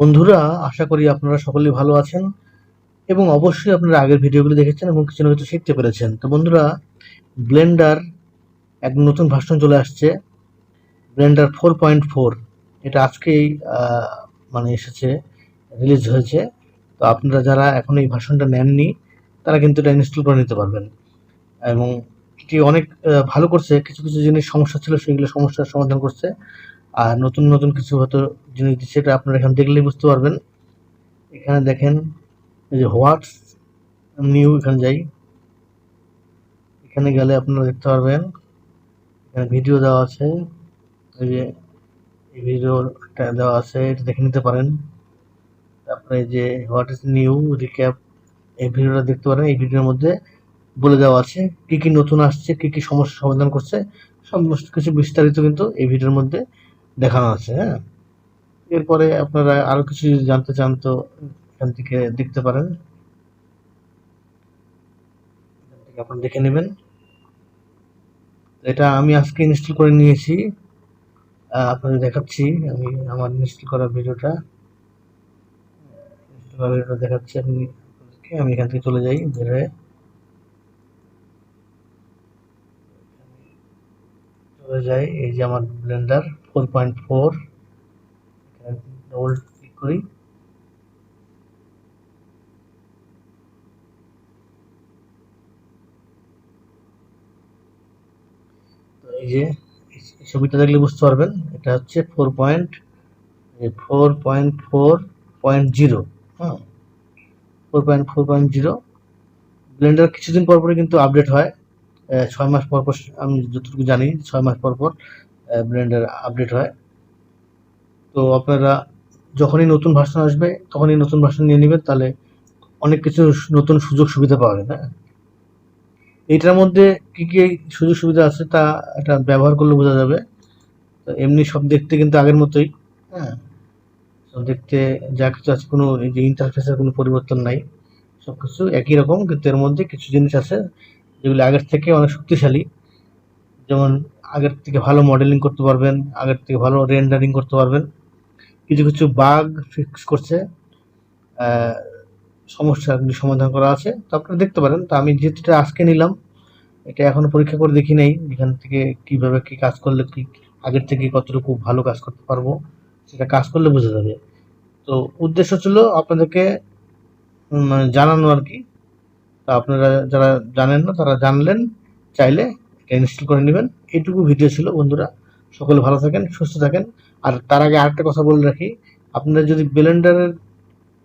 বন্ধুরা, আশা করি আপনারা সকলেই ভালো আছেন এবং অবশ্যই আপনারা আগের ভিডিওগুলো দেখেছেন এবং কিছু না কিছু শিখতে পেরেছেন। তো বন্ধুরা ব্লেন্ডার এক নতুন ভার্সন চলে আসছে ব্লেন্ডার ফোর পয়েন্ট ফোর এটা আজকেই মানে এসেছে রিলিজ হয়েছে। তো আপনারা যারা এখন এই ভার্সনটা নেননি, তারা কিন্তু এটা ইনস্টল করে নিতে পারবেন। এবং এটি অনেক ভালো করছে, কিছু কিছু জিনিস সমস্যা ছিল, সেগুলো সমস্যার সমাধান করছে। আর নতুন নতুন কিছু হয়তো জিনিস এটা আপনারা এখানে দেখলেই বুঝতে পারবেন। এখানে দেখেন, এই যে হোয়াটস নিউ, এখানে যাই। এখানে গেলে আপনারা দেখতে পারবেন, এখানে ভিডিও দেওয়া আছে। এই যে, এই ভিডিওটা দেওয়া আছে, এটা দেখে নিতে পারেন। তারপরে যে হোয়াট ইজ নিউ রিক্যাপ এই ভিডিওটা দেখতে পারেন। এই ভিডিওর মধ্যে বলে দেওয়া আছে, কি কি নতুন আসছে, কি কি সমস্যা সমাধান করছে, সমস্ত কিছু বিস্তারিত কিন্তু এই ভিডিওর মধ্যে দেখানো আছে হ্যাঁ? এরপরে আপনারা আরও কিছু জানতে চান তো এখান থেকে দেখতে পারেন। আপনারা দেখে নেবেন। এটা আমি আজকে ইনস্টল করে নিয়েছি। আপনাদের দেখাচ্ছি। আমি আমার ইনস্টল করা ভিডিওটা। ভিডিওটা দেখাচ্ছি আপনি আমি এখান থেকে চলে যাই বের হয়ে চলে যাই, এই যে আমার blender four point four double click এই যে ছবিটা দেখলে বুঝতে পারবেন, এটা হচ্ছে four point four point four point zero হ্যাঁ four point four point zero blender কিছুদিন পর পরে কিন্তু আপডেট হয় ছয় মাস পর পর, আমি যতটুকু জানি, ছয় মাস পর পর। ব্লেন্ডার আপডেট হয়। তো আপনারা যখনই নতুন ভার্সন আসবে, তখনই নতুন ভার্সন নিয়ে নেবেন, তাহলে অনেক কিছু নতুন সুযোগ সুবিধা পাবেন হ্যাঁ? এইটার মধ্যে কি কি সুযোগ সুবিধা আছে তা এটা ব্যবহার করলে বোঝা যাবে। তো এমনি সব দেখতে কিন্তু আগের মতোই হ্যাঁ? সব দেখতে যা কিছু আছে, কোনো এই যে ইন্টারফেসের কোনো পরিবর্তন নাই। সব কিছু একই রকম, কিন্তু এর মধ্যে কিছু জিনিস আছে যেগুলো আগের থেকে অনেক শক্তিশালী। যেমন আগের থেকে ভালো মডেলিং করতে পারবেন, আগের থেকে ভালো রেন্ডারিং করতে পারবেন। কিছু কিছু বাগ ফিক্স করছে সমস্যাগুলি সমাধান করা আছে। তো আপনারা দেখতে পারেন, তো আমি যেটা আজকে নিলাম, এটা এখনও পরীক্ষা করে দেখি নাই, এখান থেকে কীভাবে কি কাজ করলে কি, আগের থেকে কতটুকু ভালো কাজ করতে পারব, সেটা কাজ করলে বোঝা যাবে। তো উদ্দেশ্য ছিল আপনাদেরকে মানে জানানো আর কি। তা আপনারা যারা জানেন না, তারা জানলেন, চাইলে এটা ইনস্টল করে নেবেন। এইটুকু ভিডিও ছিল বন্ধুরা। সকলে ভালো থাকেন, সুস্থ থাকেন। আর তার আগে আরেকটা কথা বলে রাখি, আপনারা যদি ব্লেন্ডারের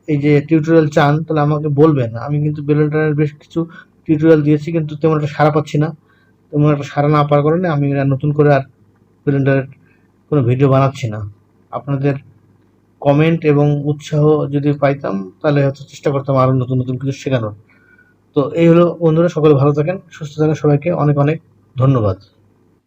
এই যে টিউটোরিয়াল চান, তাহলে আমাকে বলবেন। আমি কিন্তু ব্লেন্ডারের বেশ কিছু টিউটোরিয়াল দিয়েছি, কিন্তু তেমন একটা সারা পাচ্ছি না। তেমন একটা সারা না পাওয়ার কারণে আমি নতুন করে আর ব্লেন্ডারের কোনো ভিডিও বানাচ্ছি না। আপনাদের কমেন্ট এবং উৎসাহ যদি পাইতাম, তাহলে হয়তো চেষ্টা করতাম আরও নতুন নতুন কিছু শেখানোর। তো এই হলো বন্ধুরা, সকলে ভালো থাকেন, সুস্থ থাকেন সবাইকে। অনেক অনেক ধন্যবাদ।